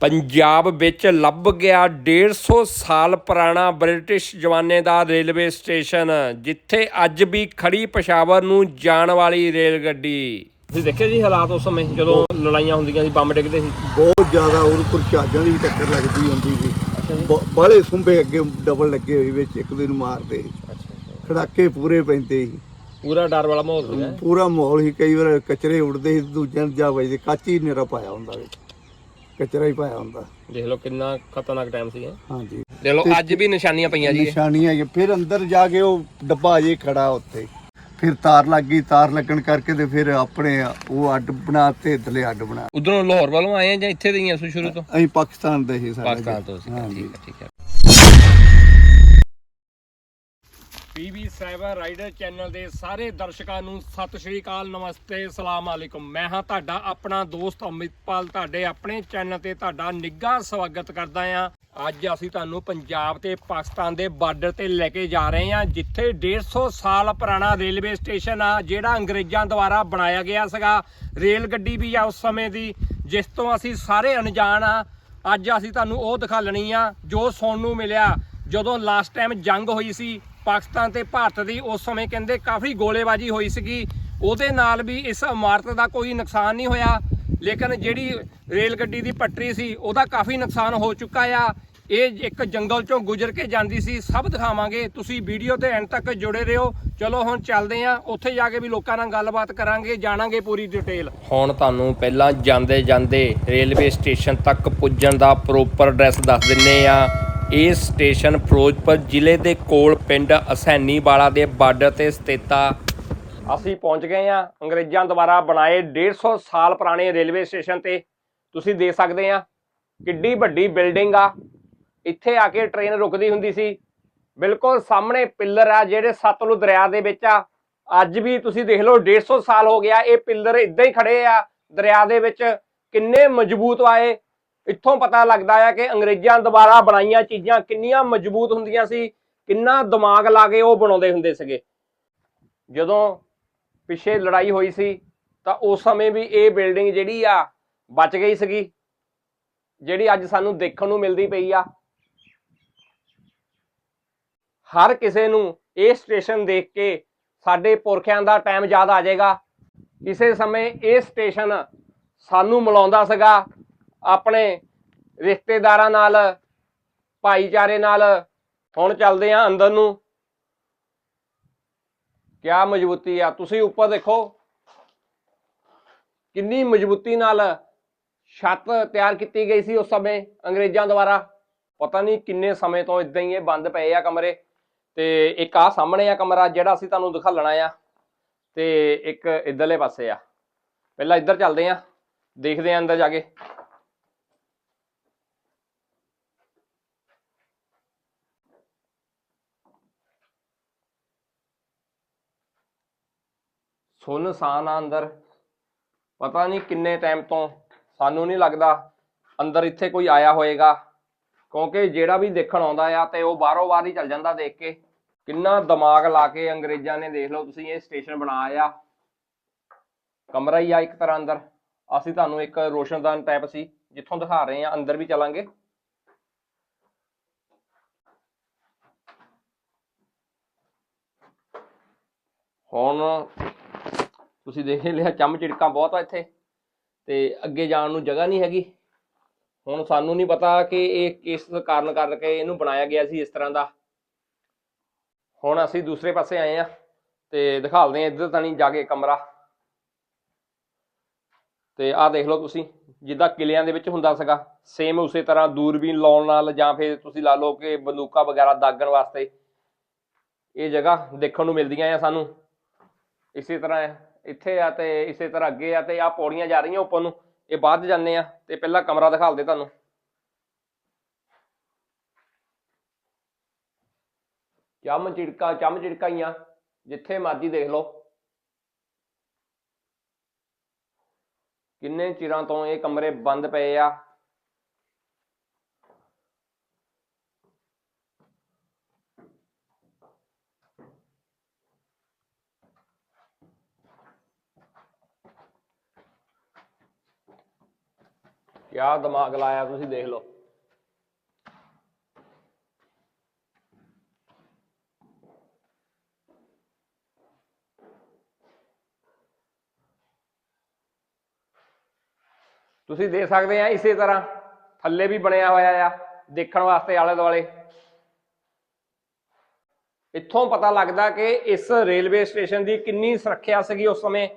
ਪੰਜਾਬ ਵਿੱਚ ਲੱਭ ਗਿਆ 150 ਸਾਲ ਪੁਰਾਣਾ ਬ੍ਰਿਟਿਸ਼ ਜ਼ਮਾਨੇ ਦਾ ਰੇਲਵੇ ਸਟੇਸ਼ਨ ਜਿੱਥੇ ਅੱਜ ਵੀ ਖੜੀ ਪਸ਼ਾਵਰ ਨੂੰ ਜਾਣ ਵਾਲੀ ਰੇਲ ਗੱਡੀ ਤੁਸੀਂ ਦੇਖਿਆ ਜੀ ਹਾਲਾਤ ਉਸ ਸਮੇਂ ਜਦੋਂ ਲੜਾਈਆਂ ਹੁੰਦੀਆਂ ਸੀ ਬੰਬ ਡਿੱਗਦੇ ਸੀ? ਬਹੁਤ ਜ਼ਿਆਦਾ ਉਹ ਕੁਰਚਾਜਾਂ ਦੀ ਵੀ ਟੱਕਰ ਲੱਗਦੀ ਹੁੰਦੀ ਸੀ। ਬ- ਬਾਹਲੇ ਸੁੰਬੇ ਅੱਗੇ ਡਬਲ ਲੱਗੇ ਹੋਏ ਵਿੱਚ ਇੱਕ ਦੂਜੇ ਨੂੰ ਮਾਰਦੇ ਖੜਾਕੇ ਪੂਰੇ ਪੈਂਦੇ ਸੀ। ਪੂਰਾ ਡਰ ਵਾਲਾ ਮਾਹੌਲ ਸੀਗਾ। ਪੂਰਾ ਮਾਹੌਲ ਹੀ ਕਈ ਵਾਰ ਕਚਰੇ ਉੱਡਦੇ ਸੀ ਦੂਜਿਆਂ ਨੂੰ ਜਾ ਵੱਜਦੇ ਕੱਚ ਨੇਰਾ ਪਾਇਆ ਹੁੰਦਾ ਵਿੱਚ ਕਚਰਾ ਹੀ ਪਾਇਆ ਹੁੰਦਾ। ਦੇਖ ਲਓ ਕਿੰਨਾ ਖਤਰਨਾਕ ਟਾਈਮ ਸੀ ਇਹ ਹਾਂਜੀ। ਦੇਖ ਲਓ ਅੱਜ ਵੀ ਨਿਸ਼ਾਨੀਆਂ ਪਈਆਂ ਜੀ। ਨਿਸ਼ਾਨੀਆਂ ਹੈ ਫਿਰ ਅੰਦਰ ਜਾ ਕੇ ਉਹ ਡੱਬਾ ਅਜੇ ਖੜਾ ਉੱਥੇ। ਫਿਰ ਤਾਰ ਲੱਗ ਗਈ ਤਾਰ ਲੱਗਣ ਕਰਕੇ ਤੇ ਫਿਰ ਆਪਣੇ ਉਹ ਅੱਡ ਬਣਾਤੇ ਥੱਲੇ ਅੱਡ ਬਣਾ। ਉਧਰੋਂ ਲਾਹੌਰ ਵੱਲੋਂ ਆਏ ਆ ਜਾਂ ਇੱਥੇ ਦੇ ਹੀ ਆ ਤੁਸੀਂ ਸ਼ੁਰੂ ਤੋਂ? ਅਸੀਂ ਪਾਕਿਸਤਾਨ ਦੇ ਸੀ ਸਾਡਾ ਪਾਕਿਸਤਾਨ ਤੋਂ ਸੀ। ਠੀਕ ਹੈ ਠੀਕ ਹੈ। ਪੀਵੀ ਸਾਈਬਰ ਰਾਈਡਰ ਚੈਨਲ ਦੇ ਸਾਰੇ ਦਰਸ਼ਕਾਂ ਨੂੰ ਸਤਿ ਸ਼੍ਰੀ ਅਕਾਲ, ਨਮਸਤੇ ਸਲਾਮ ਅਲੈਕੁਮ। ਮੈਂ ਹਾਂ ਤੁਹਾਡਾ ਆਪਣਾ ਦੋਸਤ ਅਮਿਤਪਾਲ, ਤੁਹਾਡੇ ਆਪਣੇ ਚੈਨਲ ਤੇ ਤੁਹਾਡਾ ਨਿੱਘਾ ਸਵਾਗਤ ਕਰਦਾ ਹਾਂ। ਅੱਜ ਅਸੀਂ ਤੁਹਾਨੂੰ ਪੰਜਾਬ ਤੇ ਪਾਕਿਸਤਾਨ ਦੇ ਬਾਰਡਰ ਤੇ ਲੈ ਕੇ ਜਾ ਰਹੇ ਹਾਂ, ਜਿੱਥੇ 150 ਸਾਲ ਪੁਰਾਣਾ ਰੇਲਵੇ ਸਟੇਸ਼ਨ ਆ, ਜਿਹੜਾ ਅੰਗਰੇਜ਼ਾਂ ਦੁਆਰਾ ਬਣਾਇਆ ਗਿਆ ਸੀਗਾ। ਰੇਲ ਗੱਡੀ ਵੀ ਆ ਉਸ ਸਮੇਂ ਦੀ, ਜਿਸ ਤੋਂ ਅਸੀਂ ਸਾਰੇ ਅਣਜਾਣ ਆ ਅੱਜ ਅਸੀਂ ਤੁਹਾਨੂੰ ਉਹ ਦਿਖਾਲਣੀ ਆ, ਜੋ ਸੁਣਨ ਨੂੰ ਮਿਲਿਆ। ਜਦੋਂ ਲਾਸਟ ਟਾਈਮ ਜੰਗ ਹੋਈ ਸੀ ਪਾਕਿਸਤਾਨ ਤੇ ਭਾਰਤ ਦੀ ਉਸ ਸਮੇਂ ਕਹਿੰਦੇ ਕਾਫੀ ਗੋਲੇਬਾਜ਼ੀ ਹੋਈ ਸੀਗੀ। ਉਹਦੇ ਨਾਲ ਵੀ ਇਸ ਇਮਾਰਤ ਦਾ ਕੋਈ ਨੁਕਸਾਨ ਨਹੀਂ ਹੋਇਆ। ਲੇਕਿਨ ਜਿਹੜੀ ਰੇਲ ਗੱਡੀ ਦੀ ਪੱਟਰੀ ਸੀ, ਉਹਦਾ ਕਾਫੀ ਨੁਕਸਾਨ ਹੋ ਚੁੱਕਾ ਆ। ਇਹ ਇੱਕ ਜੰਗਲ ਚੋਂ ਗੁਜ਼ਰ ਕੇ ਜਾਂਦੀ ਸੀ। ਸਭ ਦਿਖਾਵਾਂਗੇ। ਤੁਸੀਂ ਵੀਡੀਓ ਤੇ ਐਂਡ ਤੱਕ ਜੁੜੇ ਰਹੋ। ਚਲੋ ਹੁਣ ਚੱਲਦੇ ਆਂ ਉੱਥੇ ਜਾ ਕੇ ਵੀ ਲੋਕਾਂ ਨਾਲ ਗੱਲਬਾਤ ਕਰਾਂਗੇ। ਜਾਣਾਂਗੇ ਪੂਰੀ ਡਿਟੇਲ। ਹੁਣ ਤੁਹਾਨੂੰ ਪਹਿਲਾਂ ਜਾਂਦੇ ਜਾਂਦੇ ਰੇਲਵੇ ਸਟੇਸ਼ਨ ਤੱਕ ਪੁੱਜਣ ਦਾ ਪ੍ਰੋਪਰ ਐਡਰੈਸ ਦੱਸ ਦਿੰਨੇ ਆ ਇਹ ਸਟੇਸ਼ਨ ਫਿਰੋਜ਼ਪੁਰ ਜ਼ਿਲ੍ਹੇ ਦੇ ਕੋਲ ਪਿੰਡ ਅਸੈਨੀਵਾਲਾ ਦੇ ਬਾਰਡਰ ਤੇ ਸਥਿਤ ਆ। ਅਸੀਂ ਪਹੁੰਚ ਗਏ ਆ ਅੰਗਰੇਜ਼ਾਂ ਦੁਆਰਾ ਬਣਾਏ 150 ਸਾਲ ਪੁਰਾਣੇ ਰੇਲਵੇ ਸਟੇਸ਼ਨ ਤੇ। ਤੁਸੀਂ ਦੇਖ ਸਕਦੇ ਆ ਕਿੱਡੀ ਵੱਡੀ ਬਿਲਡਿੰਗ ਆ। ਇੱਥੇ ਆ ਕੇ ਟ੍ਰੇਨ ਰੁਕਦੀ ਹੁੰਦੀ ਸੀ। ਬਿਲਕੁਲ ਸਾਹਮਣੇ ਪਿੱਲਰ ਆ ਜਿਹੜੇ ਸਤਲੁਜ ਦਰਿਆ ਦੇ ਵਿੱਚ ਆ। ਅੱਜ ਵੀ ਤੁਸੀਂ ਦੇਖ ਲਓ 150 ਸਾਲ ਹੋ ਗਿਆ, ਇਹ ਪਿੱਲਰ ਇਦਾਂ ਹੀ ਖੜੇ ਆ। ਦਰਿਆ ਦੇ ਵਿੱਚ ਕਿੰਨੇ ਮਜ਼ਬੂਤ ਆਏ ਇੱਥੋਂ ਪਤਾ ਲੱਗਦਾ ਆ ਕਿ ਅੰਗਰੇਜ਼ਾਂ ਦੁਆਰਾ ਬਣਾਈਆਂ ਚੀਜ਼ਾਂ ਕਿੰਨੀਆਂ ਮਜ਼ਬੂਤ ਹੁੰਦੀਆਂ ਸੀ, ਕਿੰਨਾ ਦਿਮਾਗ ਲਾ ਕੇ ਉਹ ਬਣਾਉਂਦੇ ਹੁੰਦੇ ਸੀਗੇ। ਜਦੋਂ ਪਿੱਛੇ ਲੜਾਈ ਹੋਈ ਸੀ, ਤਾਂ ਉਸ ਸਮੇਂ ਵੀ ਇਹ ਬਿਲਡਿੰਗ ਜਿਹੜੀ ਆ ਬਚ ਗਈ ਸੀਗੀ, ਜਿਹੜੀ ਅੱਜ ਸਾਨੂੰ ਦੇਖਣ ਨੂੰ ਮਿਲਦੀ ਪਈ ਆ। ਹਰ ਕਿਸੇ ਨੂੰ ਇਹ ਸਟੇਸ਼ਨ ਦੇਖ ਕੇ ਸਾਡੇ ਪੁਰਖਿਆਂ ਦਾ ਟਾਈਮ ਯਾਦ ਆ ਜਾਏਗਾ। ਕਿਸੇ ਸਮੇਂ ਇਹ ਸਟੇਸ਼ਨ ਸਾਨੂੰ ਮਿਲਾਉਂਦਾ ਸੀਗਾ। ਆਪਣੇ ਰਿਸ਼ਤੇਦਾਰਾਂ ਨਾਲ, ਭਾਈਚਾਰੇ ਨਾਲ ਹੁਣ ਚੱਲਦੇ ਆ ਅੰਦਰ ਨੂੰ। ਕਿਆ ਮਜ਼ਬੂਤੀ ਆ। ਤੁਸੀਂ ਉੱਪਰ ਦੇਖੋ। ਕਿੰਨੀ ਮਜ਼ਬੂਤੀ ਨਾਲ ਛੱਤ ਤਿਆਰ ਕੀਤੀ ਗਈ ਸੀ ਉਸ ਸਮੇਂ ਅੰਗਰੇਜ਼ਾਂ ਦੁਆਰਾ। ਪਤਾ ਨਹੀਂ ਕਿੰਨੇ ਸਮੇਂ ਤੋਂ ਇਦਾਂ ਹੀ ਇਹ ਬੰਦ ਪਏ ਆ ਕਮਰੇ। ਤੇ ਇੱਕ ਆ ਸਾਹਮਣੇ ਆ ਕਮਰਾ ਜਿਹੜਾ ਅਸੀਂ ਤੁਹਾਨੂੰ ਦਿਖਾਲਣਾ ਆ। ਤੇ ਇੱਕ ਇਧਰਲੇ ਪਾਸੇ ਆ। ਪਹਿਲਾਂ ਇੱਧਰ ਚੱਲਦੇ ਆ। ਦੇਖਦੇ ਆ ਅੰਦਰ ਜਾ ਕੇ। ਸੁੰਨਸਾਨ ਆ ਅੰਦਰ। ਪਤਾ ਨਹੀਂ ਕਿੰਨੇ ਟਾਈਮ ਤੋਂ ਸਾਨੂੰ ਨਹੀਂ ਲੱਗਦਾ ਅੰਦਰ ਇੱਥੇ ਕੋਈ ਆਇਆ ਹੋਏਗਾ। ਕਿਉਂਕਿ ਜਿਹੜਾ ਵੀ ਦੇਖਣ ਆਉਂਦਾ ਆ ਤੇ ਉਹ ਬਾਹਰੋਂ ਬਾਹਰ ਹੀ ਚੱਲ ਜਾਂਦਾ ਦੇਖ ਕੇ। ਕਿੰਨਾ ਦਿਮਾਗ ਲਾ ਕੇ ਅੰਗਰੇਜ਼ਾਂ ਨੇ ਦੇਖ ਲਓ ਤੁਸੀਂ, ਇਹ ਸਟੇਸ਼ਨ ਬਣਾਇਆ ਆ। ਕਮਰਾ ਹੀ ਆ ਇੱਕ ਤਰ੍ਹਾਂ ਅੰਦਰ। ਅਸੀਂ ਤੁਹਾਨੂੰ ਇੱਕ ਰੋਸ਼ਨਦਾਨ ਟਾਈਪ ਸੀ, ਜਿੱਥੋਂ ਦਿਖਾ ਰਹੇ ਆ, ਅੰਦਰ ਵੀ ਚਲਾਂਗੇ। ਹੁਣ ਤੁਸੀਂ ਦੇਖ ਲਿਆ, ਚੰਮ ਚਿੜਕਾਂ ਬਹੁਤ ਆ ਇੱਥੇ। ਤੇ ਅੱਗੇ ਜਾਣ ਨੂੰ ਜਗ੍ਹਾ ਨਹੀਂ ਹੈਗੀ। ਹੁਣ ਸਾਨੂੰ ਨਹੀਂ ਪਤਾ ਕਿ ਇਹ ਕਿਸ ਕਾਰਨ ਕਰਕੇ ਇਹਨੂੰ ਬਣਾਇਆ ਗਿਆ ਸੀ, ਇਸ ਤਰ੍ਹਾਂ ਦਾ। ਹੁਣ ਅਸੀਂ ਦੂਸਰੇ ਪਾਸੇ ਆਏ ਆ ਤੇ ਦਿਖਾਲਦੇ ਆ ਇੱਧਰ ਤਾਂ ਨਹੀਂ ਜਾ ਕੇ ਕਮਰਾ। ਤੇ ਆਹ ਦੇਖ ਲਓ ਤੁਸੀਂ, ਜਿੱਦਾਂ ਕਿਲਿਆਂ ਦੇ ਵਿੱਚ ਹੁੰਦਾ ਸੀਗਾ ਸੇਮ ਉਸੇ ਤਰ੍ਹਾਂ ਦੂਰਬੀਨ ਲਾਉਣ ਨਾਲ ਜਾਂ ਫਿਰ ਤੁਸੀਂ ਲਾ ਲਓ ਕਿ ਬੰਦੂਕਾਂ ਵਗੈਰਾ ਦਾਗਣ ਵਾਸਤੇ। ਇਹ ਜਗ੍ਹਾ ਦੇਖਣ ਨੂੰ ਮਿਲਦੀਆਂ ਆ ਸਾਨੂੰ। ਇਸੇ ਤਰ੍ਹਾਂ ਇੱਥੇ ਆ ਤੇ ਇਸੇ ਤਰ੍ਹਾਂ ਅੱਗੇ ਆ ਤੇ ਆ ਪੌੜੀਆਂ ਜਾ ਰਹੀਆਂ ਉੱਪਰ ਨੂੰ। ਇਹ ਬਾਅਦ ਜਾਂਦੇ ਆ ਤੇ ਪਹਿਲਾਂ ਕਮਰਾ ਦਿਖਾਲਦੇ ਤੁਹਾਨੂੰ। ਚੰਮ ਚਿੜਕਾ ਚਮ ਚਿੜਕਾਈਆਂ ਜਿੱਥੇ ਮਰਜ਼ੀ ਦੇਖ ਲਓ। ਕਿੰਨੇ ਚਿਰਾਂ ਤੋਂ ਇਹ ਕਮਰੇ ਬੰਦ ਪਏ ਆ। ਕਿਆ ਦਿਮਾਗ ਲਾਇਆ ਤੁਸੀਂ ਦੇਖ ਲਓ। ਤੁਸੀਂ ਦੇਖ ਸਕਦੇ ਆ ਇਸੇ ਤਰ੍ਹਾਂ ਥੱਲੇ ਵੀ ਬਣਿਆ ਹੋਇਆ ਆ, ਦੇਖਣ ਵਾਸਤੇ ਆਲੇ ਦੁਆਲੇ। ਇੱਥੋਂ ਪਤਾ ਲੱਗਦਾ ਕਿ ਇਸ ਰੇਲਵੇ ਸਟੇਸ਼ਨ ਦੀ ਕਿੰਨੀ ਸੁਰੱਖਿਆ ਸੀਗੀ ਉਸ ਸਮੇਂ।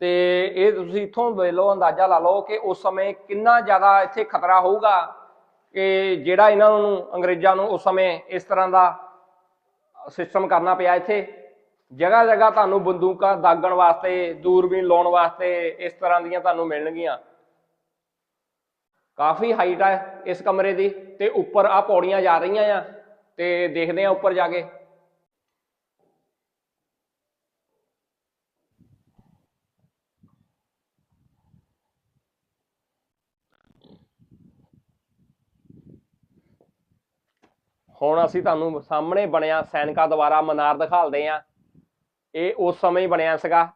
ਤੇ ਇਹ ਤੁਸੀਂ ਇੱਥੋਂ ਵੇਖ ਲਓ, ਅੰਦਾਜ਼ਾ ਲਾ ਲਓ ਕਿ ਉਸ ਸਮੇਂ ਕਿੰਨਾ ਜ਼ਿਆਦਾ ਇੱਥੇ ਖਤਰਾ ਹੋਊਗਾ ਕਿ ਜਿਹੜਾ ਇਹਨਾਂ ਨੂੰ, ਅੰਗਰੇਜ਼ਾਂ ਨੂੰ ਉਸ ਸਮੇਂ ਇਸ ਤਰ੍ਹਾਂ ਦਾ ਸਿਸਟਮ ਕਰਨਾ ਪਿਆ ਇੱਥੇ। ਜਗ੍ਹਾ ਜਗ੍ਹਾ ਤੁਹਾਨੂੰ ਬੰਦੂਕਾਂ ਦਾਗਣ ਵਾਸਤੇ, ਦੂਰਬੀਨ ਲਾਉਣ ਵਾਸਤੇ ਇਸ ਤਰ੍ਹਾਂ ਦੀਆਂ ਤੁਹਾਨੂੰ ਮਿਲਣਗੀਆਂ। ਕਾਫੀ ਹਾਈਟ ਹੈ ਇਸ ਕਮਰੇ ਦੀ ਤੇ ਉੱਪਰ ਆ ਪੌੜੀਆਂ ਜਾ ਰਹੀਆਂ ਆ ਤੇ ਦੇਖਦੇ ਆ ਉੱਪਰ ਜਾ ਕੇ। ਹੁਣ ਅਸੀਂ ਤੁਹਾਨੂੰ ਸਾਹਮਣੇ ਬਣਿਆ ਸੈਨਿਕਾਂ ਦੁਆਰਾ ਮਨਾਰ ਦਿਖਾਲਦੇ ਆ ਇਹ ਉਸ ਸਮੇਂ ਹੀ ਬਣਿਆ ਸੀਗਾ।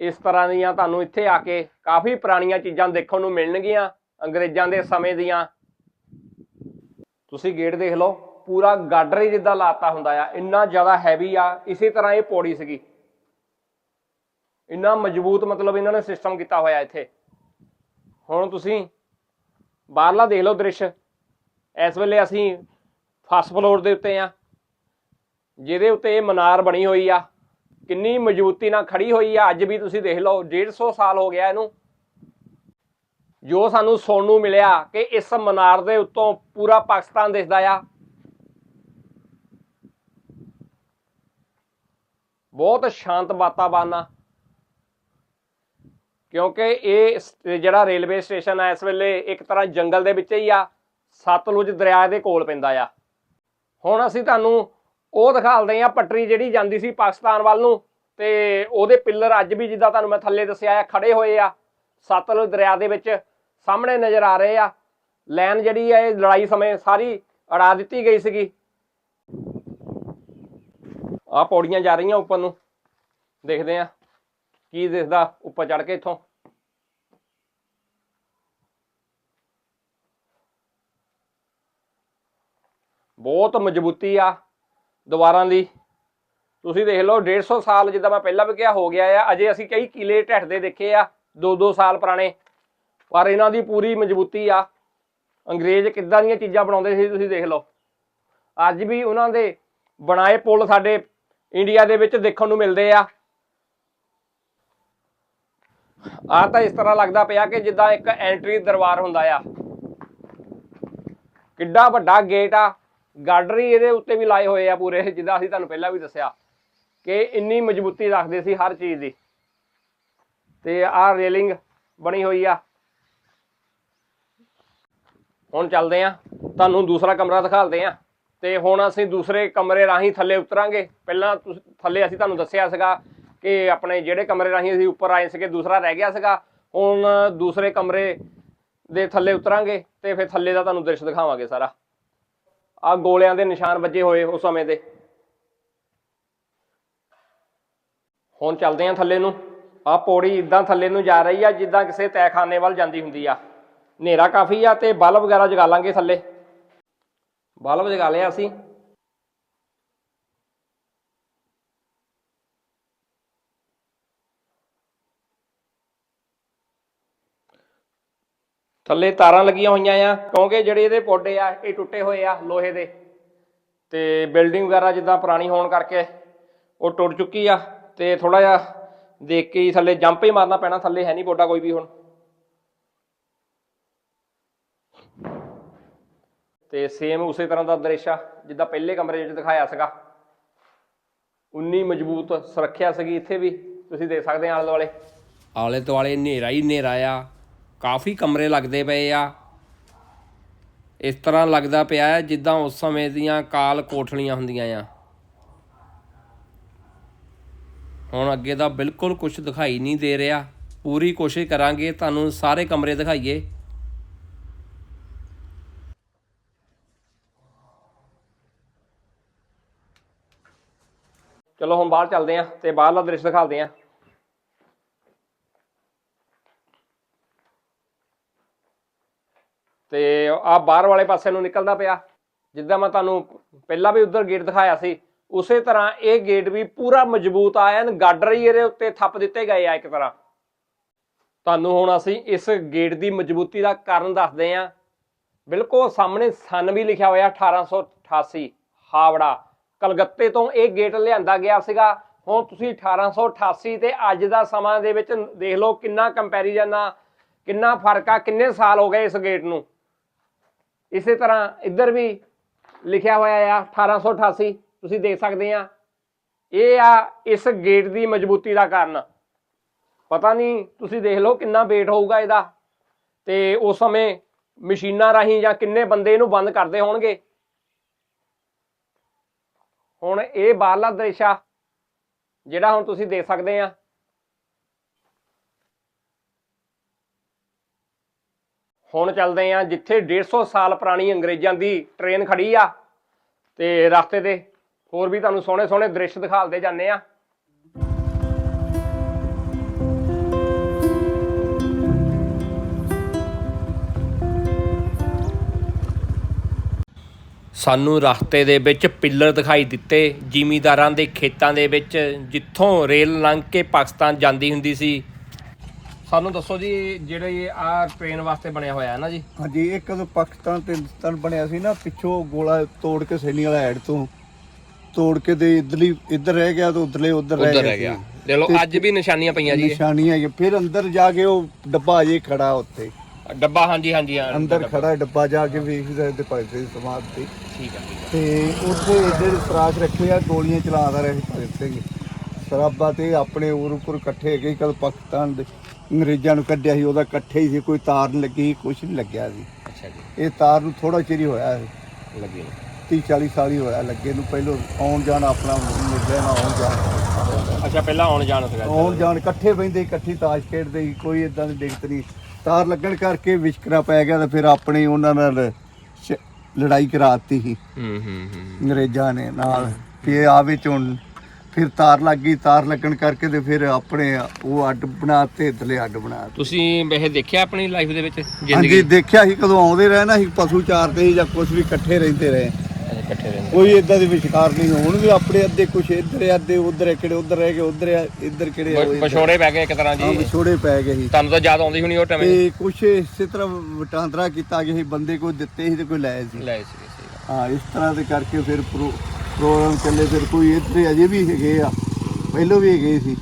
ਇਸ ਤਰ੍ਹਾਂ ਦੀਆਂ ਤੁਹਾਨੂੰ ਇੱਥੇ ਆ ਕੇ ਕਾਫੀ ਪੁਰਾਣੀਆਂ ਚੀਜ਼ਾਂ ਦੇਖਣ ਨੂੰ ਮਿਲਣਗੀਆਂ ਅੰਗਰੇਜ਼ਾਂ ਦੇ ਸਮੇਂ ਦੀਆਂ। ਤੁਸੀਂ ਗੇਟ ਦੇਖ ਲਓ, ਪੂਰਾ ਗਾਡਰ ਹੀ ਜਿੱਦਾਂ ਲਾਤਾ ਹੁੰਦਾ ਆ। ਇੰਨਾ ਜ਼ਿਆਦਾ ਹੈਵੀ ਆ, ਇਸੇ ਤਰ੍ਹਾਂ ਇਹ ਪੌੜੀ ਸੀਗੀ। ਇੰਨਾ ਮਜ਼ਬੂਤ ਮਤਲਬ ਇਹਨਾਂ ਨੇ ਸਿਸਟਮ ਕੀਤਾ ਹੋਇਆ ਇੱਥੇ। ਹੁਣ ਤੁਸੀਂ ਬਾਹਰਲਾ ਦੇਖ ਲਓ ਦ੍ਰਿਸ਼। ਇਸ ਵੇਲੇ ਅਸੀਂ ਫਸਟ ਫਲੋਰ ਦੇ ਉੱਤੇ ਆ। ਜਿਹਦੇ ਉੱਤੇ ਇਹ ਮਨਾਰ ਬਣੀ ਹੋਈ ਆ। ਕਿੰਨੀ ਮਜ਼ਬੂਤੀ ਨਾਲ ਖੜੀ ਹੋਈ ਆ। ਅੱਜ ਵੀ ਤੁਸੀਂ ਦੇਖ ਲਓ 150 ਸਾਲ ਹੋ ਗਿਆ ਇਹਨੂੰ। ਜੋ ਸਾਨੂੰ ਸੁਣਨ ਨੂੰ ਮਿਲਿਆ ਕਿ ਇਸ ਮਨਾਰ ਦੇ ਉੱਤੋਂ ਪੂਰਾ ਪਾਕਿਸਤਾਨ ਦਿਸਦਾ ਆ। ਬਹੁਤ ਸ਼ਾਂਤ ਵਾਤਾਵਰਨ ਆ। ਕਿਉਂਕਿ ਇਹ ਜਿਹੜਾ ਰੇਲਵੇ ਸਟੇਸ਼ਨ ਆ, ਇਸ ਵੇਲੇ ਇੱਕ ਤਰ੍ਹਾਂ ਜੰਗਲ ਦੇ ਵਿੱਚ ਹੀ ਆ। ਸਤਲੁਜ ਦਰਿਆ ਦੇ ਕੋਲ ਪੈਂਦਾ ਆ। ਹੁਣ ਅਸੀਂ ਤੁਹਾਨੂੰ ਉਹ ਦਿਖਾਲਦੇ ਆ ਪਟਰੀ ਜਿਹੜੀ ਜਾਂਦੀ ਸੀ ਪਾਕਿਸਤਾਨ ਵੱਲ ਨੂੰ ਤੇ ਉਹਦੇ ਪਿੱਲਰ ਅੱਜ ਵੀ ਜਿੱਦਾਂ ਤੁਹਾਨੂੰ ਮੈਂ ਥੱਲੇ ਦੱਸਿਆ ਆ, ਖੜੇ ਹੋਏ ਆ। ਸਤਲੁਜ ਦਰਿਆ ਦੇ ਵਿੱਚ ਸਾਹਮਣੇ ਨਜ਼ਰ ਆ ਰਹੇ ਆ। ਲਾਈਨ ਜਿਹੜੀ ਆ, ਇਹ ਲੜਾਈ ਸਮੇਂ ਸਾਰੀ ਅੜਾ ਦਿੱਤੀ ਗਈ ਸੀਗੀ। ਆ ਪੌੜੀਆਂ ਜਾ ਰਹੀਆਂ ਉੱਪਰ ਨੂੰ। ਦੇਖਦੇ ਆ ਕੀ ਦਿਸਦਾ ਉੱਪਰ ਚੜ ਕੇ ਇੱਥੋਂ। ਬਹੁਤ ਮਜ਼ਬੂਤੀ ਆ ਦੀਵਾਰਾਂ ਦੀ। ਤੁਸੀਂ ਦੇਖ ਲਓ 150 ਸਾਲ ਜਿੱਦਾਂ ਮੈਂ ਪਹਿਲਾਂ ਵੀ ਕਿਹਾ ਹੋ ਗਿਆ ਆ, ਅਜੇ ਅਸੀਂ ਕਈ ਕਿਲੇ ਢੱਠਦੇ ਦੇਖੇ ਆ 2-2 ਸਾਲ ਪੁਰਾਣੇ। ਪਰ ਇਹਨਾਂ ਦੀ ਪੂਰੀ ਮਜ਼ਬੂਤੀ ਆ। ਅੰਗਰੇਜ਼ ਕਿੱਦਾਂ ਦੀਆਂ ਚੀਜ਼ਾਂ ਬਣਾਉਂਦੇ ਸੀ, ਤੁਸੀਂ ਦੇਖ ਲਓ। ਅੱਜ ਵੀ ਉਹਨਾਂ ਦੇ ਬਣਾਏ ਪੁਲ ਸਾਡੇ ਇੰਡੀਆ ਦੇ ਵਿੱਚ ਦੇਖਣ ਨੂੰ ਮਿਲਦੇ ਆ। ਆ ਤਾਂ ਇਸ ਤਰ੍ਹਾਂ ਲੱਗਦਾ ਪਿਆ ਕਿ ਜਿੱਦਾਂ ਇੱਕ ਐਂਟਰੀ ਦਰਬਾਰ ਹੁੰਦਾ ਆ। ਕਿੱਡਾ ਵੱਡਾ ਗੇਟ ਆ। ਗਾਰਡਰ ਇਹਦੇ ਉੱਤੇ ਵੀ ਲਾਏ ਹੋਏ ਆ ਪੂਰੇ, ਜਿੱਦਾਂ ਅਸੀਂ ਤੁਹਾਨੂੰ ਪਹਿਲਾਂ ਵੀ ਦੱਸਿਆ ਕਿ ਇੰਨੀ ਮਜ਼ਬੂਤੀ ਰੱਖਦੇ ਸੀ ਹਰ ਚੀਜ਼ ਦੀ। ਤੇ ਆਹ ਰੇਲਿੰਗ ਬਣੀ ਹੋਈ ਆ। ਹੁਣ ਚੱਲਦੇ ਆ। ਤੁਹਾਨੂੰ ਦੂਸਰਾ ਕਮਰਾ ਦਿਖਾਲਦੇ ਆ। ਤੇ ਹੁਣ ਅਸੀਂ ਦੂਸਰੇ ਕਮਰੇ ਰਾਹੀਂ ਥੱਲੇ ਉਤਰਾਂਗੇ। ਪਹਿਲਾਂ ਤੁਸ- ਥੱਲੇ ਅਸੀਂ ਤੁਹਾਨੂੰ ਦੱਸਿਆ ਸੀਗਾ ਕਿ ਆਪਣੇ ਜਿਹੜੇ ਕਮਰੇ ਰਾਹੀਂ ਅਸੀਂ ਉੱਪਰ ਆਏ ਸੀਗੇ, ਦੂਸਰਾ ਰਹਿ ਗਿਆ ਸੀਗਾ। ਹੁਣ ਦੂਸਰੇ ਕਮਰੇ ਦੇ ਥੱਲੇ ਉਤਰਾਂਗੇ ਤੇ ਫਿਰ ਥੱਲੇ ਦਾ ਤੁਹਾਨੂੰ ਦ੍ਰਿਸ਼ ਦਿਖਾਵਾਂਗੇ ਸਾਰਾ। ਆ ਗੋਲਿਆਂ ਦੇ ਨਿਸ਼ਾਨ ਵੱਜੇ ਹੋਏ ਉਸ ਸਮੇਂ ਦੇ। ਹੁਣ ਚੱਲਦੇ ਆ ਥੱਲੇ ਨੂੰ। ਆ ਪੌੜੀ ਇਦਾਂ ਥੱਲੇ ਨੂੰ ਜਾ ਰਹੀ ਆ, ਜਿੱਦਾਂ ਕਿਸੇ ਤੈਖਾਨੇ ਵੱਲ ਜਾਂਦੀ ਹੁੰਦੀ ਆ। ਹਨੇਰਾ ਕਾਫੀ ਆ ਤੇ ਬਲਬ ਵਗੈਰਾ ਜਗਾ ਲਾਂਗੇ ਥੱਲੇ। ਬਲਬ ਜਗਾ ਲਿਆ ਅਸੀਂ। ਥੱਲੇ ਤਾਰਾਂ ਲੱਗੀਆਂ ਹੋਈਆਂ ਆ, ਕਿਉਂਕਿ ਜਿਹੜੇ ਇਹਦੇ ਪੌਡੇ ਆ, ਇਹ ਟੁੱਟੇ ਹੋਏ ਆ ਲੋਹੇ ਦੇ। ਤੇ ਬਿਲਡਿੰਗ ਵਗੈਰਾ ਜਿੱਦਾਂ ਪੁਰਾਣੀ ਹੋਣ ਕਰਕੇ ਉਹ ਟੁੱਟ ਚੁੱਕੀ ਆ, ਤੇ ਥੋੜਾ ਜਿਹਾ ਦੇਖ ਕੇ ਹੀ ਥੱਲੇ ਜੰਪ ਹੀ ਮਾਰਨਾ ਪੈਣਾ, ਥੱਲੇ ਹੈ ਨਹੀਂ ਪੌਡਾ ਕੋਈ ਵੀ ਹੁਣ। ਤੇ ਸੇਮ ਉਸੇ ਤਰ੍ਹਾਂ ਦਾ ਦ੍ਰਿਸ਼ ਆ, ਜਿੱਦਾਂ ਪਹਿਲੇ ਕਮਰੇ ਵਿੱਚ ਦਿਖਾਇਆ ਸੀਗਾ। ਉਨੀ ਮਜ਼ਬੂਤ ਸੁਰੱਖਿਆ ਸੀਗੀ ਇੱਥੇ ਵੀ, ਤੁਸੀਂ ਦੇਖ ਸਕਦੇ ਆ ਆਲੇ ਦੁਆਲੇ ਆਲੇ ਦੁਆਲੇ ਹਨੇਰਾ ਹੀ ਹਨੇਰਾ ਆ। ਕਾਫੀ ਕਮਰੇ ਲੱਗਦੇ ਪਏ ਆ। ਇਸ ਤਰ੍ਹਾਂ ਲੱਗਦਾ ਪਿਆ ਹੈ ਜਿੱਦਾਂ ਉਸ ਸਮੇਂ ਦੀਆਂ ਕਾਲ ਕੋਠਲੀਆਂ ਹੁੰਦੀਆਂ ਆ। ਹੁਣ ਅੱਗੇ ਦਾ ਬਿਲਕੁਲ ਕੁਝ ਦਿਖਾਈ ਨਹੀਂ ਦੇ ਰਿਹਾ। ਪੂਰੀ ਕੋਸ਼ਿਸ਼ ਕਰਾਂਗੇ ਤੁਹਾਨੂੰ ਸਾਰੇ ਕਮਰੇ ਦਿਖਾਈਏ। ਚਲੋ ਹੁਣ ਬਾਹਰ ਚੱਲਦੇ ਆਂ ਤੇ ਬਾਹਰਲਾ ਦ੍ਰਿਸ਼ ਦਿਖਾਉਂਦੇ ਆਂ ਤੇ ਆ ਬਾਹਰ ਵਾਲੇ ਪਾਸੇ ਨੂੰ ਨਿਕਲਦਾ ਪਿਆ। ਜਿੱਦਾਂ ਮੈਂ ਤੁਹਾਨੂੰ ਪਹਿਲਾਂ ਵੀ ਉਧਰ ਗੇਟ ਦਿਖਾਇਆ ਸੀ, ਉਸੇ ਤਰ੍ਹਾਂ ਇਹ ਗੇਟ ਵੀ ਪੂਰਾ ਮਜ਼ਬੂਤ ਆਇਆ ਐਨ ਗਾਡਰ ਹੀ ਇਹਦੇ ਉੱਤੇ ਥੱਪ ਦਿੱਤੇ ਗਏ ਆ ਇੱਕ ਤਰ੍ਹਾਂ। ਤੁਹਾਨੂੰ ਹੁਣ ਅਸੀਂ ਇਸ ਗੇਟ ਦੀ ਮਜ਼ਬੂਤੀ ਦਾ ਕਾਰਨ ਦੱਸਦੇ ਆਂ ਬਿਲਕੁਲ ਸਾਹਮਣੇ ਸਨ ਵੀ ਲਿਖਿਆ ਹੋਇਆ 1888 ਹਾਵੜਾ। ਕਲਕੱਤੇ ਤੋਂ ਇਹ ਗੇਟ ਲਿਆਂਦਾ ਗਿਆ ਸੀਗਾ। ਹੁਣ ਤੁਸੀਂ 1888 ਤੇ ਅੱਜ ਦਾ ਸਮਾਂ ਦੇ ਵਿੱਚ ਦੇਖ ਲਓ ਕਿੰਨਾ ਕੰਪੈਰੀਜ਼ਨ ਆ, ਕਿੰਨਾ ਫ਼ਰਕ ਆ, ਕਿੰਨੇ ਸਾਲ ਹੋ ਗਏ ਇਸ ਗੇਟ ਨੂੰ। ਇਸੇ ਤਰ੍ਹਾਂ ਇੱਧਰ ਵੀ ਲਿਖਿਆ ਹੋਇਆ ਆ 1888 ਤੁਸੀਂ ਦੇਖ ਸਕਦੇ ਆ। ਇਹ ਆ ਇਸ ਗੇਟ ਦੀ ਮਜ਼ਬੂਤੀ ਦਾ ਕਾਰਨ। ਪਤਾ ਨਹੀਂ ਤੁਸੀਂ ਦੇਖ ਲਓ ਕਿੰਨਾ weight ਹੋਊਗਾ ਇਹਦਾ। ਤੇ ਉਸ ਸਮੇਂ ਮਸ਼ੀਨਾਂ ਰਾਹੀਂ ਜਾਂ ਕਿੰਨੇ ਬੰਦੇ ਇਹਨੂੰ ਬੰਦ ਕਰਦੇ ਹੋਣਗੇ। ਹੁਣ ਇਹ ਬਾਹਰਲਾ ਦ੍ਰਿਸ਼ ਆ, ਜਿਹੜਾ ਹੁਣ ਤੁਸੀਂ ਦੇਖ ਸਕਦੇ ਆ। ਹੁਣ ਚੱਲਦੇ ਆ ਜਿੱਥੇ 150 ਸਾਲ ਪੁਰਾਣੀ ਅੰਗਰੇਜ਼ਾਂ ਦੀ ਟ੍ਰੇਨ ਖੜੀ ਆ ਤੇ ਰਸਤੇ ਤੇ ਹੋਰ ਵੀ ਤੁਹਾਨੂੰ ਸੋਹਣੇ ਸੋਹਣੇ ਦ੍ਰਿਸ਼ ਦਿਖਾਲਦੇ ਜਾਂਦੇ ਆ। ਸਾਨੂੰ ਰਸਤੇ ਦੇ ਵਿੱਚ ਪਿੱਲਰ ਦਿਖਾਈ ਦਿੱਤੇ, ਜ਼ਿਮੀਦਾਰਾਂ ਦੇ ਖੇਤਾਂ ਦੇ ਵਿੱਚ, ਜਿੱਥੋਂ ਰੇਲ ਲੰਘ ਕੇ ਪਾਕਿਸਤਾਨ ਜਾਂਦੀ ਹੁੰਦੀ ਸੀ। ਸਾਨੂੰ ਦੱਸੋ ਜੀ ਜਿਹੜੇ ਆ ਟ੍ਰੇਨ ਵਾਸਤੇ ਬਣਿਆ ਹੋਇਆ ਹੈ ਨਾ ਜੀ? ਹਾਂਜੀ ਇਹ ਕਦੋਂ ਪਾਕਿਸਤਾਨ ਤੇ ਹਿੰਦੁਸਤਾਨ ਬਣਿਆ ਸੀ ਨਾ ਪਿੱਛੋਂ ਗੋਲਾ ਤੋੜ ਕੇ ਸੈਨੀ ਵਾਲਾ ਹੈਡ ਤੋਂ। ਤੋੜ ਕੇ ਤੇ ਇਧਰਲੀ ਇੱਧਰ ਰਹਿ ਗਿਆ ਤੇ ਉਧਰਲੇ ਉਧਰ ਉੱਧਰ ਰਹਿ ਗਿਆ। ਦੇ ਲੋ ਅੱਜ ਵੀ ਨਿਸ਼ਾਨੀਆਂ ਪਈਆਂ ਜੀ। ਨਿਸ਼ਾਨੀਆਂ ਹੈ ਫਿਰ ਅੰਦਰ ਜਾ ਕੇ ਉਹ ਡੱਬਾ ਅਜੇ ਖੜਾ ਉੱਥੇ। ਡੱਬਾ ਹਾਂਜੀ ਹਾਂਜੀ ਹਾਂ, ਅੰਦਰ। ਖੜਾ ਡੱਬਾ ਜਾ ਕੇ ਵੇਖਦਾ ਤੇ ਭਗਤ ਸਿੰਘ ਸਮਾਧ ਤੇ। ਠੀਕ ਹੈ ਤੇ ਉੱਥੇ ਜਿਹੜੇ ਸਰਾਖ ਰੱਖੇ ਆ ਗੋਲੀਆਂ ਚਲਾਉਂਦਾ ਰਿਹਾ ਸੀ ਭਗਤ ਸਿੰਘ ਸਰਾਬਾ ਤੇ ਆਪਣੇ ਉਰ ਉੱਪਰ ਇਕੱਠੇ ਹੈਗੇ ਕਦ ਪਾਕਿਸਤਾਨ ਦੇ। ਅੰਗਰੇਜ਼ਾਂ ਨੂੰ ਕੱਢਿਆ ਸੀ ਉਹਦਾ ਇਕੱਠੇ ਹੀ ਸੀ ਕੋਈ ਤਾਰ ਨਹੀਂ ਲੱਗੀ ਕੁਛ ਨਹੀਂ ਲੱਗਿਆ ਸੀ। ਅੱਛਾ ਜੀ। ਇਹ ਤਾਰ ਨੂੰ ਥੋੜਾ ਚਿਰ ਹੀ ਹੋਇਆ ਹੈ ਲੱਗੀ 30 40 ਸਾਲ ਹੀ ਹੋਇਆ ਲੱਗੇ ਨੂੰ ਪਹਿਲੋਂ ਆਉਣ ਜਾਣ ਆਪਣਾ ਮਿਲਦਾ ਨਾ ਆਉਣ ਜਾਣ। ਅੱਛਾ ਪਹਿਲਾਂ ਆਉਣ ਜਾਣ ਸੀਗਾ ਆਉਣ ਜਾਣ ਇਕੱਠੇ ਬਹਿੰਦੇ ਇਕੱਠੀ ਤਾਸ਼ ਖੇਡਦੇ ਸੀ ਕੋਈ ਇਦਾਂ ਦੀ ਦਿੱਕਤ ਨਹੀਂ ਤਾਰ ਲੱਗਣ ਕਰਕੇ ਵਿਸ਼ਕਰਾ ਪੈ ਗਿਆ ਤਾਂ ਫਿਰ ਆਪਣੀ ਉਹਨਾਂ ਨਾਲ ਸ਼- ਲੜਾਈ ਕਰਾਤੀ ਸੀ। ਹੂੰ ਹੂੰ ਹੂੰ। ਅੰਗਰੇਜ਼ਾਂ ਨੇ ਨਾਲ ਫਿਰ ਆ ਵਿੱਚ ਹੁਣ ਫਿਰ ਤਾਰ ਲੱਗ ਗਈ ਤਾਰ ਲੱਗਣ ਕਰਕੇ ਤੇ ਫਿਰ ਆਪਣੇ ਉਹ ਅੱਡ ਬਣਾਤੇ ਇਧਰਲੇ ਅੱਡ ਬਣਾ ਤੁਸੀਂ ਇਹ ਦੇਖਿਆ ਆਪਣੀ ਲਾਈਫ ਦੇ ਵਿੱਚ ਹਾਂਜੀ ਜ਼ਿੰਦਗੀ ਦੇਖਿਆ ਸੀ ਕਦੋਂ ਆਉਂਦੇ ਰਹੇ ਨਾ ਸੀ ਪਸ਼ੂ ਚਾਰਦੇ ਸੀ ਜਾਂ ਕੁਝ ਵੀ ਇਕੱਠੇ ਰਹਿੰਦੇ ਰਹੇ। ਅੱਛਾ, ਇਕੱਠੇ ਰਹਿੰਦੇ ਕੋਈ ਇਦਾਂ ਦੇ ਵਿਸ਼ਕਾਰ ਨਹੀਂ ਹੁਣ ਵੀ ਆਪਣੇ ਅੱਧੇ ਕੁਛ ਇੱਧਰ ਆ, ਅੱਧੇ ਉਧਰ ਕਿਹੜੇ ਉਧਰ ਰਹਿ ਗਏ ਉਧਰ ਇੱਧਰ ਕਿਹੜੇ ਇੱਧਰ। ਵਿਛੋੜੇ ਪੈ ਗਏ ਇੱਕ ਤਰ੍ਹਾਂ ਹਾਂ ਜੀ ਵਿਛੋੜੇ ਪੈ ਗਏ ਸੀ। ਤੁਹਾਨੂੰ ਤਾਂ ਯਾਦ ਆਉਂਦੀ ਹੋਣੀ ਉਹ ਟਾਈਮ ਤੇ ਕੁਛ ਇਸੇ ਤਰ੍ਹਾਂ ਵਟਾਂਦਰਾ ਕੀਤਾ ਗਿਆ ਸੀ ਬੰਦੇ ਕੋਈ ਦਿੱਤੇ ਸੀ ਤੇ ਕੋਈ ਲਏ ਸੀ। ਲੈ ਸੀ ਸੀ ਹਾਂ ਇਸ ਤਰ੍ਹਾਂ ਦੇ ਕਰਕੇ ਫਿਰ ਪ੍ਰੋ- ਪ੍ਰੋਗਰਾਮ ਚੱਲੇ ਫਿਰ ਕੋਈ ਇੱਥੇ ਅਜੇ ਵੀ ਹੈਗੇ ਆ। ਪਹਿਲੋਂ ਵੀ ਹੈਗੇ ਸੀ।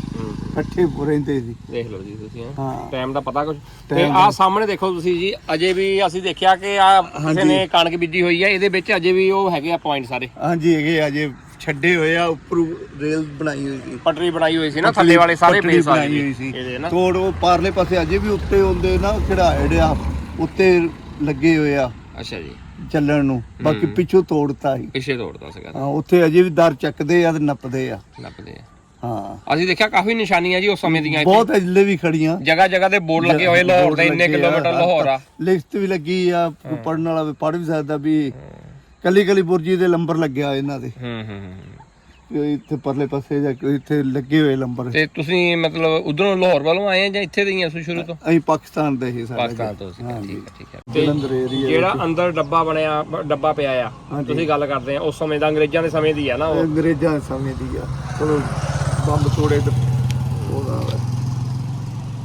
ਇਕੱਠੇ ਰਹਿੰਦੇ ਸੀ। ਦੇਖ ਲਓ ਜੀ ਤੁਸੀਂ ਟਾਈਮ ਦਾ ਪਤਾ ਕੁਝ ਤੇ ਆਹ ਸਾਹਮਣੇ ਦੇਖੋ ਤੁਸੀਂ ਜੀ ਅਜੇ ਵੀ ਅਸੀਂ ਦੇਖਿਆ ਕਿ ਆ ਕਿਸੇ। ਨੇ ਕਣਕ ਬੀਜੀ ਹੋਈ ਹੈ ਇਹਦੇ ਵਿੱਚ ਅਜੇ ਵੀ ਉਹ ਹੈਗੇ ਆ ਪੁਆਇੰਟ ਸਾਰੇ। ਹਾਂਜੀ ਹੈਗੇ ਅਜੇ ਛੱਡੇ ਹੋਏ ਆ ਉੱਪਰ ਰੇਲ ਬਣਾਈ ਹੋਈ ਸੀ। ਪਟਰੀ ਬਣਾਈ ਹੋਈ ਸੀ ਨਾ ਥੱਲੇ ਵਾਲੇ ਸਾਰੇ ਪਟੜੀ ਪੇਸ ਆ ਗਏ ਸੀ। ਤੋੜ ਉਹ ਪਾਰਲੇ ਪਾਸੇ ਅਜੇ ਵੀ ਉੱਤੇ ਹੁੰਦੇ ਨਾ ਚੜਾਏ ਆ ਉੱਤੇ ਲੱਗੇ ਹੋਏ ਆ। ਅੱਛਾ ਜੀ। ਚੱਲਣ ਨੂੰ ਬਾਕੀ ਪਿੱਛੋਂ ਤੋੜਤਾ ਸੀ। ਪਿੱਛੇ ਤੋੜਦਾ ਸੀਗਾ। ਹਾਂ ਉੱਥੇ ਅਜੇ ਵੀ ਦਰ ਚੱਕਦੇ ਆ ਤੇ ਨੱਪਦੇ ਆ। ਲੱਭਦੇ ਆ। ਹਾਂ। ਅਸੀਂ ਦੇਖਿਆ ਕਾਫੀ ਨਿਸ਼ਾਨੀਆਂ ਜੀ ਉਸ ਸਮੇਂ ਦੀਆਂ ਇੱਥੇ। ਬਹੁਤ ਅਜਲੇ ਵੀ ਖੜੀਆਂ। ਜਗ੍ਹਾ ਜਗ੍ਹਾ ਤੇ ਬੋਰਡ ਲੱਗੇ ਹੋਏ ਲਾਹੌਰ ਦੇ ਇੰਨੇ ਕਿਲੋਮੀਟਰ ਲਾਹੌਰ ਆ। ਲਿਖਤ ਵੀ ਲੱਗੀ ਆ ਪੜਨ ਵਾਲਾ ਵੀ ਪੜ ਵੀ ਸਕਦਾ ਵੀ ਕੱਲੀ ਕੱਲੀ ਬੁਰਜੀ ਦੇ ਨੰਬਰ ਲੱਗਿਆ ਇਹਨਾਂ ਦੇ। ਹੂੰ ਹੂੰ। ਇੱਥੇ ਪਰਲੇ ਪਾਸੇ ਜਾਂ ਕੋਈ ਇੱਥੇ ਲੱਗੇ ਹੋਏ ਨੰਬਰ ਤੇ ਤੁਸੀਂ ਮਤਲਬ ਉਧਰੋਂ ਲਾਹੌਰ ਵੱਲੋਂ ਆਏ ਆ ਜਾਂ ਇੱਥੇ ਦੇ ਹੀ ਆ ਤੁਸੀਂ ਸ਼ੁਰੂ ਤੋਂ? ਅਸੀਂ ਪਾਕਿਸਤਾਨ ਦੇ ਹੀ ਸਾਰੇ ਪਾਕਿਸਤਾਨ ਤੋਂ ਸੀ ਹਾਂਜੀ। ਠੀਕ ਹੈ ਠੀਕ ਹੈ ਜਲੰਧਰ ਏਰੀਆ ਜਿਹੜਾ ਅੰਦਰ ਡੱਬਾ ਬਣਿਆ ਬ- ਡੱਬਾ ਪਿਆ ਆ ਹਾਂਜੀ। ਤੁਸੀਂ ਗੱਲ ਕਰਦੇ ਆ ਉਸ ਸਮੇਂ ਦਾ ਅੰਗਰੇਜ਼ਾਂ ਦੇ ਸਮੇਂ ਦੀ ਆ ਨਾ ਉਹ? ਅੰਗਰੇਜ਼ਾਂ ਦੇ ਸਮੇਂ ਦੀ ਆ। ਚਲੋ ਬੰਬ ਤੋੜੇ ਤੇ ਉਹਦਾ।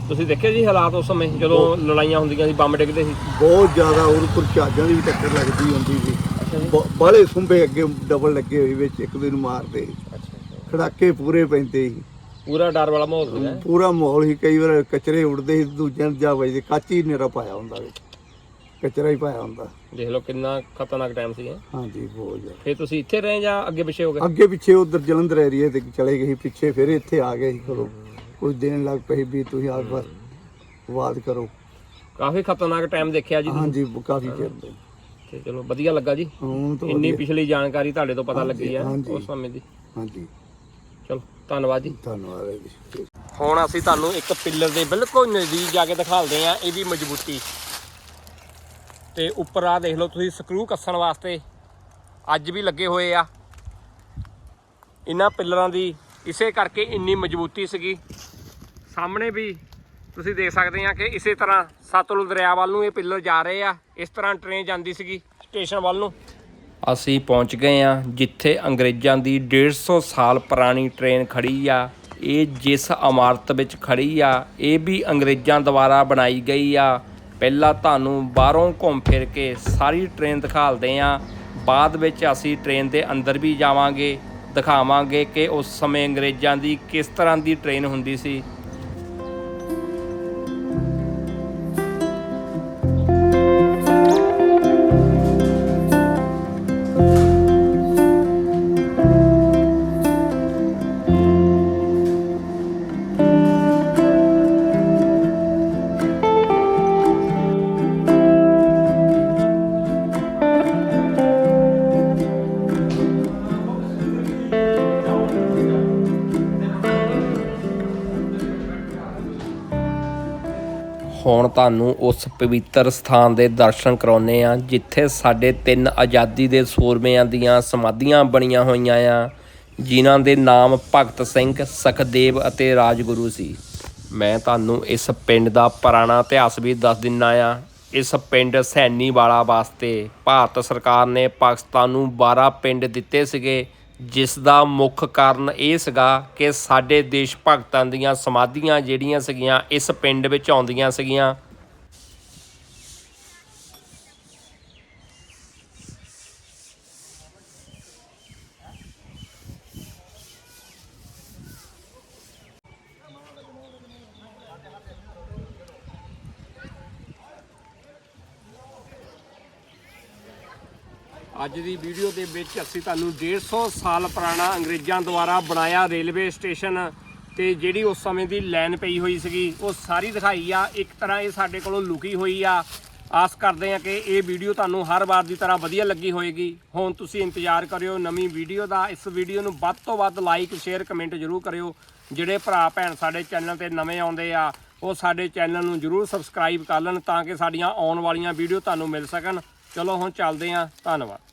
ਤੁਸੀਂ ਦੇਖਿਆ ਜੀ ਹਾਲਾਤ ਉਸ ਸਮੇਂ ਜਦੋਂ ਲੜਾਈਆਂ ਹੁੰਦੀਆਂ ਸੀ ਬੰਬ ਡਿੱਗਦੇ ਸੀ? ਬਹੁਤ ਜ਼ਿਆਦਾ ਉਹਦੇ ਉੱਪਰ ਜਹਾਜ਼ਾਂ ਦੀ ਵੀ ਟੱਕਰ ਲੱਗਦੀ ਹੁੰਦੀ ਸੀ। ਅੱਛਾ ਜੀ ਸੁੰਬੇ ਅੱਗੇ ਡਬਲ ਲੱਗੇ ਹੋਏ ਵਿੱਚ ਇੱਕ ਦੂਜੇ ਨੂੰ ਮਾਰਦੇ। ਅੱਛਾ ਅੱਛਾ ਖੜਾਕੇ ਪੂਰੇ ਪੈਂਦੇ ਸੀ। ਪੂਰਾ ਡਰ ਵਾਲਾ ਮਾਹੌਲ ਸੀਗਾ। ਪੂਰਾ ਮਾਹੌਲ ਹੀ ਕਈ ਵਾਰ ਕਚਰੇ ਉੜਦੇ ਸੀ ਦੂਜਿਆਂ ਨੂੰ ਜਾ ਵੱਜਦੇ ਕੱਚ ਨੇਰਾ ਪਾਇਆ ਹੁੰਦਾ ਵਿੱਚ ਕਚਰਾ ਹੀ ਪਾਇਆ ਹੁੰਦਾ। ਦੇਖ ਲਓ ਕਿੰਨਾ ਖਤਰਨਾਕ ਟਾਈਮ ਸੀ ਇਹ। ਹਾਂਜੀ ਬਹੁਤ ਜ਼ਿਆਦਾ। ਫਿਰ ਤੁਸੀਂ ਇੱਥੇ ਰਹੇ ਜਾਂ ਅੱਗੇ ਪਿੱਛੇ ਹੋ ਗਏ? ਅੱਗੇ ਪਿੱਛੇ ਉਧਰ ਜਲੰਧਰ ਏਰੀਏ ਤੇ ਚਲੇ ਗਏ ਸੀ, ਪਿੱਛੇ ਫਿਰ ਇੱਥੇ ਆ ਗਏ ਸੀ ਕਰੋ ਕੁਝ ਦੇਣ ਲੱਗ ਪਏ ਵੀ ਤੁਸੀਂ ਆਪ ਬਸ ਵਾਦ ਕਰੋ। ਕਾਫੀ ਖਤਰਨਾਕ ਟਾਈਮ ਦੇਖਿਆ ਜੀ ਤੁਸੀਂ। ਹਾਂਜੀ ਕਾਫੀ ਚਿਰ ਦੇ ਤੇ ਚਲੋ ਵਧੀਆ ਲੱਗਾ ਜੀ। ਹੁਣ ਤਾਂ ਇੰਨੀ ਵਧੀਆ। ਪਿਛਲੀ ਜਾਣਕਾਰੀ ਤੁਹਾਡੇ ਤੋਂ ਪਤਾ ਲੱਗੀ ਆ ਹਾਂਜੀ। ਉਸ ਸਮੇਂ ਦੀ। ਹਾਂਜੀ। ਚਲੋ ਧੰਨਵਾਦ ਜੀ। ਧੰਨਵਾਦ ਹੈ ਜੀ। ਹੁਣ ਅਸੀਂ ਤੁਹਾਨੂੰ ਇੱਕ ਪਿੱਲਰ ਦੇ ਬਿਲਕੁਲ ਨਜ਼ਦੀਕ ਜਾ ਕੇ ਦਿਖਾਉਂਦੇ ਆ ਇਹਦੀ ਮਜ਼ਬੂਤੀ। ਤੇ ਉੱਪਰ ਆ ਦੇਖ ਲਓ ਤੁਸੀਂ ਸਕਰੂ ਕੱਸਣ ਵਾਸਤੇ ਅੱਜ ਵੀ ਲੱਗੇ ਹੋਏ ਆ। ਇਹਨਾਂ ਪਿੱਲਰਾਂ ਦੀ ਇਸੇ ਕਰਕੇ ਇੰਨੀ ਮਜ਼ਬੂਤੀ ਸੀਗੀ। ਸਾਹਮਣੇ ਵੀ ਤੁਸੀਂ ਦੇਖ ਸਕਦੇ ਆ ਕਿ ਇਸੇ ਤਰ੍ਹਾਂ ਸਤਲੁਜ ਦਰਿਆ ਵੱਲ ਨੂੰ ਇਹ ਪਿੱਲਰ ਜਾ ਰਹੇ ਆ। ਇਸ ਤਰ੍ਹਾਂ ਟ੍ਰੇਨ ਜਾਂਦੀ ਸੀਗੀ ਸਟੇਸ਼ਨ ਵੱਲ ਨੂੰ। ਅਸੀਂ ਪਹੁੰਚ ਗਏ ਆ ਜਿੱਥੇ ਅੰਗਰੇਜ਼ਾਂ ਦੀ 150 ਸਾਲ ਪੁਰਾਣੀ ਟ੍ਰੇਨ ਖੜੀ ਆ। ਇਹ ਜਿਸ ਇਮਾਰਤ ਵਿੱਚ ਖੜੀ ਆ, ਇਹ ਵੀ ਅੰਗਰੇਜ਼ਾਂ ਦੁਆਰਾ ਬਣਾਈ ਗਈ ਆ। ਪਹਿਲਾਂ ਤੁਹਾਨੂੰ ਬਾਹਰੋਂ ਘੁੰਮ ਫਿਰ ਕੇ ਸਾਰੀ ਟ੍ਰੇਨ ਦਿਖਾਲਦੇ ਆ। ਬਾਅਦ ਵਿੱਚ ਅਸੀਂ ਟ੍ਰੇਨ ਦੇ ਅੰਦਰ ਵੀ ਜਾਵਾਂਗੇ, ਦਿਖਾਵਾਂਗੇ ਕਿ ਉਸ ਸਮੇਂ ਅੰਗਰੇਜ਼ਾਂ ਦੀ ਕਿਸ ਤਰ੍ਹਾਂ ਦੀ ਟ੍ਰੇਨ ਹੁੰਦੀ ਸੀ। ਤੁਹਾਨੂੰ ਉਸ ਪਵਿੱਤਰ ਸਥਾਨ ਦੇ ਦਰਸ਼ਨ ਕਰਾਉਨੇ ਆ ਜਿੱਥੇ ਸਾਡੇ ਤਿੰਨ ਆਜ਼ਾਦੀ ਦੇ ਸੂਰਮਿਆਂ ਦੀਆਂ ਸਮਾਧੀਆਂ ਬਣੀਆਂ ਹੋਈਆਂ ਆ, ਜਿਨ੍ਹਾਂ ਦੇ ਨਾਮ ਭਗਤ ਸਿੰਘ, ਸਖਦੇਵ ਅਤੇ ਰਾਜਗੁਰੂ ਸੀ। ਮੈਂ ਤੁਹਾਨੂੰ ਇਸ ਪਿੰਡ ਦਾ ਪੁਰਾਣਾ ਇਤਿਹਾਸ ਵੀ ਦੱਸ ਦਿੰਨਾ ਆ। ਇਸ ਪਿੰਡ ਸੈਣੀ ਵਾਲਾ ਵਾਸਤੇ ਭਾਰਤ ਸਰਕਾਰ ਨੇ ਪਾਕਿਸਤਾਨ ਨੂੰ 12 ਪਿੰਡ ਦਿੱਤੇ ਸੀਗੇ, ਜਿਸ ਦਾ ਮੁੱਖ ਕਾਰਨ ਇਹ ਸੀਗਾ ਕਿ ਸਾਡੇ ਦੇਸ਼ ਭਗਤਾਂ ਦੀਆਂ ਸਮਾਧੀਆਂ ਜਿਹੜੀਆਂ ਸੀਗੀਆਂ, ਇਸ ਪਿੰਡ ਵਿੱਚ ਆਉਂਦੀਆਂ ਸੀਗੀਆਂ। ਅੱਜ ਦੀ ਵੀਡੀਓ ਦੇ ਵਿੱਚ ਅਸੀਂ ਤੁਹਾਨੂੰ 150 ਸਾਲ ਪੁਰਾਣਾ ਅੰਗਰੇਜ਼ਾਂ ਦੁਆਰਾ ਬਣਾਇਆ ਰੇਲਵੇ ਸਟੇਸ਼ਨ ਤੇ ਜਿਹੜੀ ਉਸ ਸਮੇਂ ਦੀ ਲਾਈਨ ਪਈ ਹੋਈ ਸੀਗੀ, ਉਹ ਸਾਰੀ ਦਿਖਾਈ ਆ। ਇੱਕ ਤਰ੍ਹਾਂ ਇਹ ਸਾਡੇ ਕੋਲੋਂ ਲੁਕੀ ਹੋਈ ਆ। ਆਸ ਕਰਦੇ ਹਾਂ ਕਿ ਇਹ ਵੀਡੀਓ ਤੁਹਾਨੂੰ ਹਰ ਵਾਰ ਦੀ ਤਰ੍ਹਾਂ ਵਧੀਆ ਲੱਗੀ ਹੋਏਗੀ। ਹੁਣ ਤੁਸੀਂ ਇੰਤਜ਼ਾਰ ਕਰਿਓ, ਨਵੀਂ ਵੀਡੀਓ ਦਾ। ਇਸ ਵੀਡੀਓ ਨੂੰ ਵੱਧ ਤੋਂ ਵੱਧ ਲਾਈਕ, ਸ਼ੇਅਰ, ਕਮੈਂਟ ਜ਼ਰੂਰ ਕਰਿਓ। ਜਿਹੜੇ ਭਰਾ, ਭੈਣ ਸਾਡੇ ਚੈਨਲ ਤੇ ਨਵੇਂ ਆਉਂਦੇ ਆ, ਉਹ ਸਾਡੇ ਚੈਨਲ ਨੂੰ ਜ਼ਰੂਰ ਸਬਸਕ੍ਰਾਈਬ ਕਰ ਲੈਣ ਤਾਂ ਕਿ ਸਾਡੀਆਂ ਆਉਣ ਵਾਲੀਆਂ ਵੀਡੀਓ ਤੁਹਾਨੂੰ ਮਿਲ ਸਕਣ। ਚਲੋ, ਹੁਣ ਚੱਲਦੇ ਹਾਂ ਧੰਨਵਾਦ।